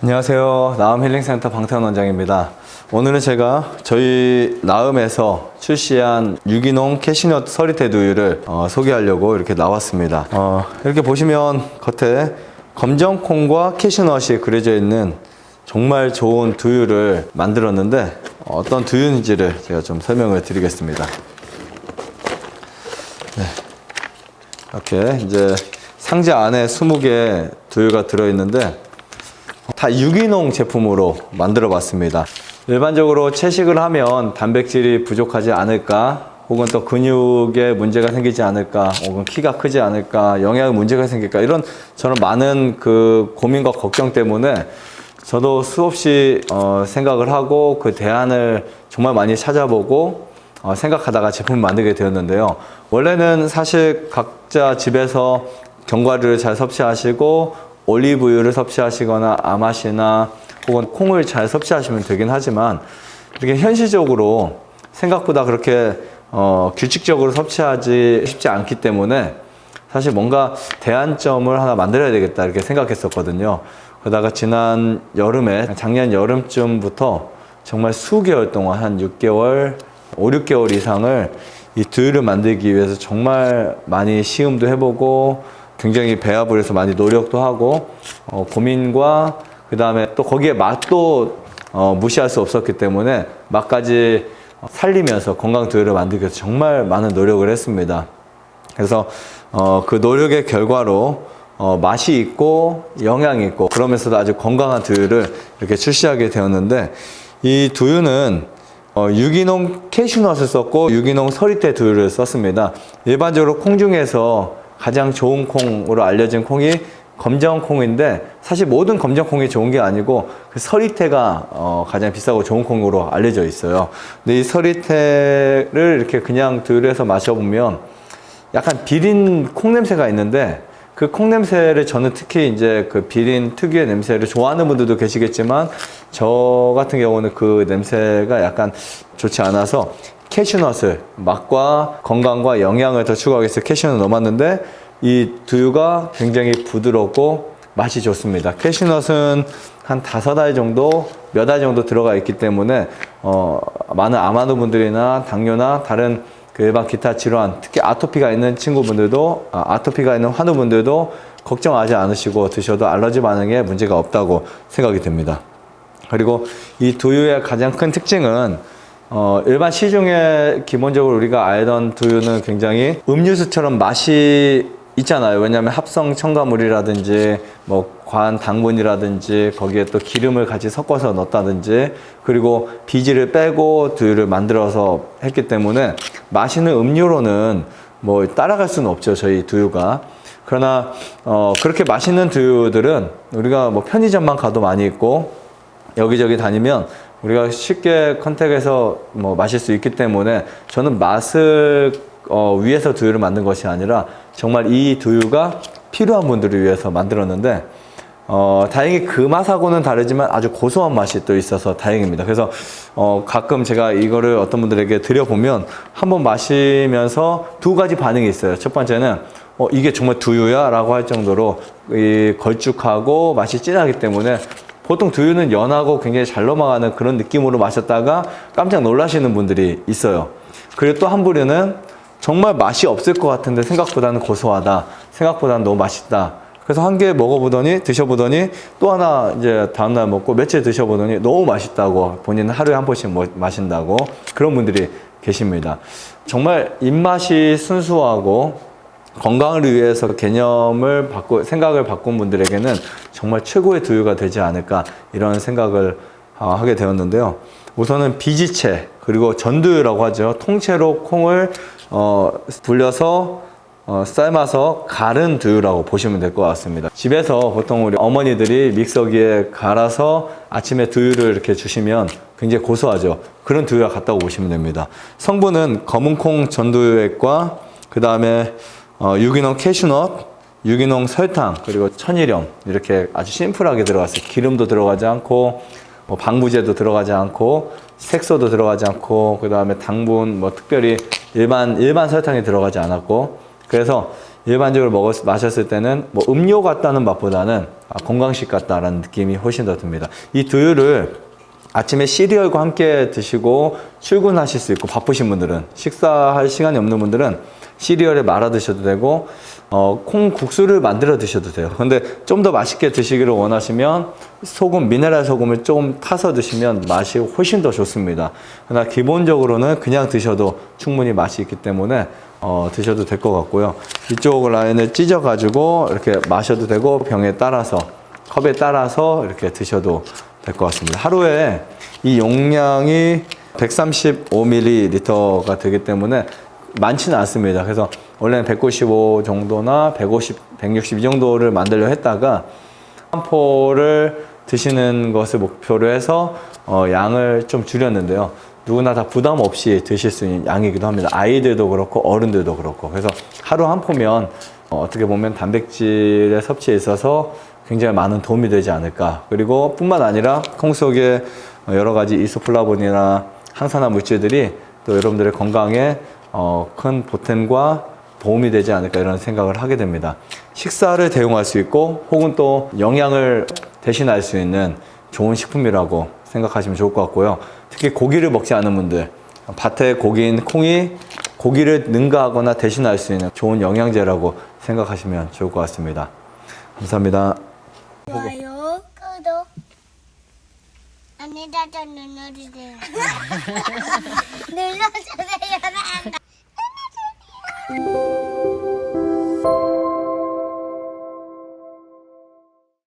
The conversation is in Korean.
안녕하세요. 나음 힐링센터 방탄 원장입니다. 오늘은 제가 저희 나음에서 출시한 유기농 캐시넛 서리태 두유를 어, 소개하려고 이렇게 나왔습니다. 어, 이렇게 보시면 겉에 검정콩과 캐시넛이 그려져 있는 정말 좋은 두유를 만들었는데 어떤 두유인지를 제가 좀 설명을 드리겠습니다. 네. 이렇게 이제 상자 안에 20개 두유가 들어있는데 다 유기농 제품으로 만들어 봤습니다. 일반적으로 채식을 하면 단백질이 부족하지 않을까, 혹은 또 근육에 문제가 생기지 않을까, 혹은 키가 크지 않을까, 영양 문제가 생길까, 이런 저는 많은 그 고민과 걱정 때문에 저도 수없이 어, 생각을 하고 그 대안을 정말 많이 찾아보고 어, 생각하다가 제품을 만들게 되었는데요. 원래는 사실 각자 집에서 견과류를 잘 섭취하시고 올리브유를 섭취하시거나 아마시나 혹은 콩을 잘 섭취하시면 되긴 하지만 이렇게 현실적으로 생각보다 그렇게 어, 규칙적으로 섭취하지 쉽지 않기 때문에 사실 뭔가 대안점을 하나 만들어야 되겠다 이렇게 생각했었거든요. 그러다가 지난 여름에 작년 여름쯤부터 정말 수개월 동안 한 6개월, 5, 6개월 이상을 이 두유를 만들기 위해서 정말 많이 시음도 해보고 굉장히 배합을 해서 많이 노력도 하고 어, 고민과 그 다음에 또 거기에 맛도 어, 무시할 수 없었기 때문에 맛까지 살리면서 건강 두유를 만들기 위해서 정말 많은 노력을 했습니다. 그래서 어, 그 노력의 결과로 어, 맛이 있고 영양이 있고 그러면서도 아주 건강한 두유를 이렇게 출시하게 되었는데 이 두유는 어, 유기농 캐슈넛을 썼고 유기농 서리태 두유를 썼습니다. 일반적으로 콩 중에서 가장 좋은 콩으로 알려진 콩이 검정 콩인데 사실 모든 검정 콩이 좋은 게 아니고 그 서리태가 어, 가장 비싸고 좋은 콩으로 알려져 있어요. 근데 이 서리태를 이렇게 그냥 해서 마셔보면 약간 비린 콩 냄새가 있는데 그 콩 냄새를 저는 특히 이제 그 비린 특유의 냄새를 좋아하는 분들도 계시겠지만 저 같은 경우는 그 냄새가 약간 좋지 않아서 캐슈넛을 맛과 건강과 영양을 더 추구하기 위해서 캐슈넛을 넣어봤는데 이 두유가 굉장히 부드럽고 맛이 좋습니다. 캐슈넛은 한 다섯 알 정도, 몇 알 정도 들어가 있기 때문에 어, 많은 아마도 분들이나 당뇨나 다른 그 일반 기타 질환, 특히 아토피가 있는 친구분들도, 아, 아토피가 있는 환우분들도 걱정하지 않으시고 드셔도 알러지 반응에 문제가 없다고 생각이 됩니다. 그리고 이 두유의 가장 큰 특징은 어, 일반 시중에 기본적으로 우리가 알던 두유는 굉장히 음료수처럼 맛이 있잖아요. 왜냐하면 합성 첨가물이라든지 뭐 과한 당분이라든지 거기에 또 기름을 같이 섞어서 넣었다든지 그리고 비지를 빼고 두유를 만들어서 했기 때문에 마시는 음료로는 뭐 따라갈 수는 없죠. 저희 두유가. 그러나 어, 그렇게 맛있는 두유들은 우리가 뭐 편의점만 가도 많이 있고 여기저기 다니면 우리가 쉽게 컨택해서 뭐 마실 수 있기 때문에 저는 맛을 어, 위해서 두유를 만든 것이 아니라 정말 이 두유가 필요한 분들을 위해서 만들었는데 어, 다행히 그 맛하고는 다르지만 아주 고소한 맛이 또 있어서 다행입니다. 그래서 어, 가끔 제가 이거를 어떤 분들에게 드려보면 한번 마시면서 두 가지 반응이 있어요. 첫 번째는 어, 이게 정말 두유야? 라고 할 정도로 이 걸쭉하고 맛이 진하기 때문에 보통 두유는 연하고 굉장히 잘 넘어가는 그런 느낌으로 마셨다가 깜짝 놀라시는 분들이 있어요. 그리고 또 한 부류는 정말 맛이 없을 것 같은데 생각보다는 고소하다. 생각보다는 너무 맛있다. 그래서 한 개 먹어보더니 드셔보더니 또 하나 이제 다음날 먹고 며칠 드셔보더니 너무 맛있다고 본인은 하루에 한 번씩 뭐- 마신다고 그런 분들이 계십니다. 정말 입맛이 순수하고 건강을 위해서 개념을 바꾸 생각을 바꾼 분들에게는 정말 최고의 두유가 되지 않을까 이런 생각을 어, 하게 되었는데요. 우선은 비지채 그리고 전두유라고 하죠. 통째로 콩을 어, 불려서 어, 삶아서 갈은 두유라고 보시면 될 것 같습니다. 집에서 보통 우리 어머니들이 믹서기에 갈아서 아침에 두유를 이렇게 주시면 굉장히 고소하죠. 그런 두유와 같다고 보시면 됩니다. 성분은 검은콩 전두유액과 그 다음에 어, 유기농 캐슈넛, 유기농 설탕, 그리고 천일염 이렇게 아주 심플하게 들어갔어요. 기름도 들어가지 않고 뭐 방부제도 들어가지 않고 색소도 들어가지 않고 그 다음에 당분 뭐 특별히 일반 일반 설탕이 들어가지 않았고 그래서 일반적으로 먹었, 마셨을 때는 뭐 음료 같다는 맛보다는 아, 건강식 같다라는 느낌이 훨씬 더 듭니다. 이 두유를 아침에 시리얼과 함께 드시고 출근하실 수 있고 바쁘신 분들은 식사할 시간이 없는 분들은 시리얼에 말아 드셔도 되고 어, 콩 국수를 만들어 드셔도 돼요. 근데 좀 더 맛있게 드시기를 원하시면 소금, 미네랄 소금을 좀 타서 드시면 맛이 훨씬 더 좋습니다. 그러나 기본적으로는 그냥 드셔도 충분히 맛이 있기 때문에 어, 드셔도 될 것 같고요. 이쪽 라인을 찢어가지고 이렇게 마셔도 되고 병에 따라서 컵에 따라서 이렇게 드셔도 될 것 같습니다. 하루에 이 용량이 135ml가 되기 때문에 많지는 않습니다. 그래서 원래는 195 정도나 150, 160 이 정도를 만들려 했다가 한 포를 드시는 것을 목표로 해서 어, 양을 좀 줄였는데요. 누구나 다 부담 없이 드실 수 있는 양이기도 합니다. 아이들도 그렇고 어른들도 그렇고. 그래서 하루 한 포면 어, 어떻게 보면 단백질의 섭취에 있어서 굉장히 많은 도움이 되지 않을까. 그리고 뿐만 아니라 콩 속에 여러 가지 이소플라본이나 항산화 물질들이 또 여러분들의 건강에 어, 큰 보탬과 도움이 되지 않을까 이런 생각을 하게 됩니다. 식사를 대용할 수 있고 혹은 또 영양을 대신할 수 있는 좋은 식품이라고 생각하시면 좋을 것 같고요. 특히 고기를 먹지 않은 분들, 밭에 고기인 콩이 고기를 능가하거나 대신할 수 있는 좋은 영양제라고 생각하시면 좋을 것 같습니다. 감사합니다. 좋아요, 구독. 안에다가 눌러주세요. 눌러주세요. Thank you.